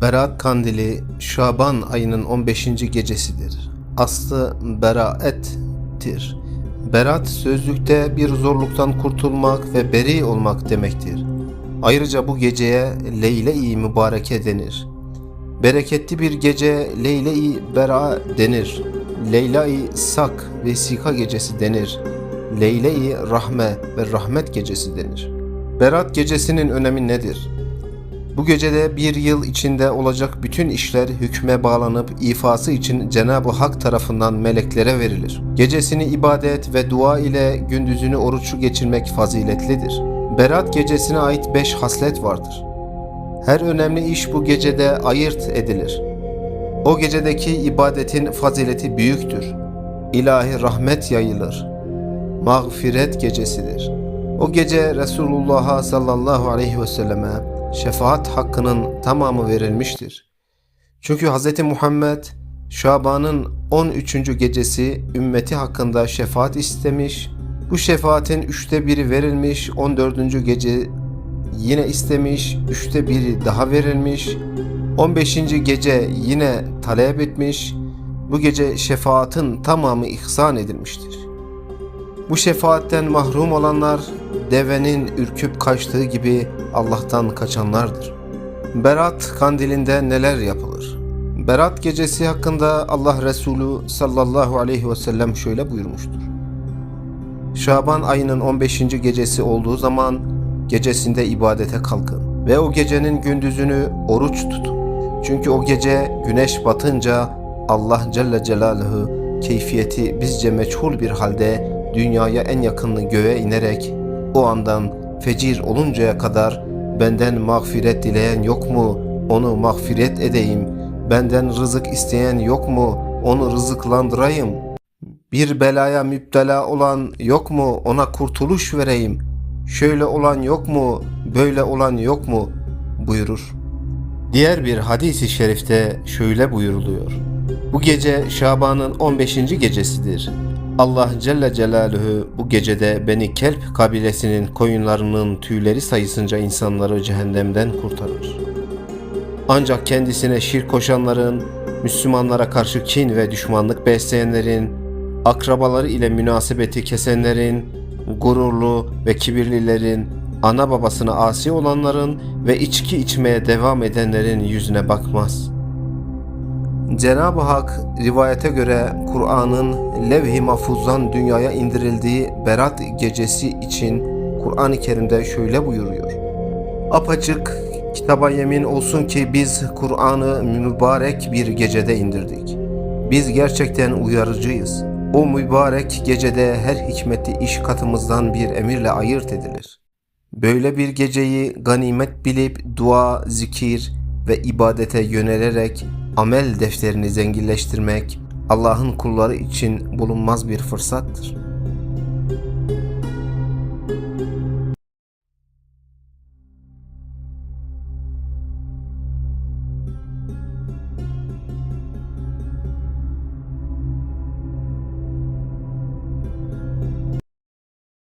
Berat kandili Şaban ayının 15. gecesidir. Aslı beraettir. Berat sözlükte bir zorluktan kurtulmak ve beri olmak demektir. Ayrıca bu geceye Leyle-i Mübareke denir. Bereketli bir gece Leyle-i Bera denir. Leyla-i Sak vesika gecesi denir. Leyle-i Rahme ve Rahmet gecesi denir. Berat gecesinin önemi nedir? Bu gecede bir yıl içinde olacak bütün işler hükme bağlanıp ifası için Cenab-ı Hak tarafından meleklere verilir. Gecesini ibadet ve dua ile gündüzünü oruçlu geçirmek faziletlidir. Berat gecesine ait beş haslet vardır. Her önemli iş bu gecede ayırt edilir. O gecedeki ibadetin fazileti büyüktür. İlahi rahmet yayılır. Mağfiret gecesidir. O gece Resulullah'a sallallahu aleyhi ve selleme şefaat hakkının tamamı verilmiştir. Çünkü Hz. Muhammed Şaban'ın 13. gecesi ümmeti hakkında şefaat istemiş, bu şefaatin üçte biri verilmiş, 14. gece yine istemiş, üçte biri daha verilmiş, 15. gece yine talep etmiş, bu gece şefaatin tamamı ihsan edilmiştir. Bu şefaatten mahrum olanlar devenin ürküp kaçtığı gibi Allah'tan kaçanlardır. Berat kandilinde neler yapılır? Berat gecesi hakkında Allah Resulü sallallahu aleyhi ve sellem şöyle buyurmuştur. Şaban ayının 15. gecesi olduğu zaman gecesinde ibadete kalkın ve o gecenin gündüzünü oruç tutun. Çünkü o gece güneş batınca Allah Celle Celaluhu keyfiyeti bizce meçhul bir halde dünyaya en yakınlı göğe inerek o andan fecir oluncaya kadar benden mağfiret dileyen yok mu onu mağfiret edeyim benden rızık isteyen yok mu onu rızıklandırayım bir belaya müptela olan yok mu ona kurtuluş vereyim şöyle olan yok mu böyle olan yok mu buyurur. Diğer bir hadisi şerifte şöyle buyuruluyor. Bu gece Şaban'ın 15. gecesidir. Allah Celle Celaluhu bu gecede Beni Kelp kabilesinin koyunlarının tüyleri sayısınca insanları cehennemden kurtarır. Ancak kendisine şirk koşanların, Müslümanlara karşı kin ve düşmanlık besleyenlerin, akrabaları ile münasebeti kesenlerin, gururlu ve kibirlilerin, ana babasına asi olanların ve içki içmeye devam edenlerin yüzüne bakmaz. Cenab-ı Hak rivayete göre Kur'an'ın levh-i mahfuzdan dünyaya indirildiği Berat gecesi için Kur'an-ı Kerim'de şöyle buyuruyor. Apaçık kitaba yemin olsun ki biz Kur'an'ı mübarek bir gecede indirdik. Biz gerçekten uyarıcıyız. O mübarek gecede her hikmetli iş katımızdan bir emirle ayırt edilir. Böyle bir geceyi ganimet bilip dua, zikir ve ibadete yönelerek amel defterini zenginleştirmek Allah'ın kulları için bulunmaz bir fırsattır.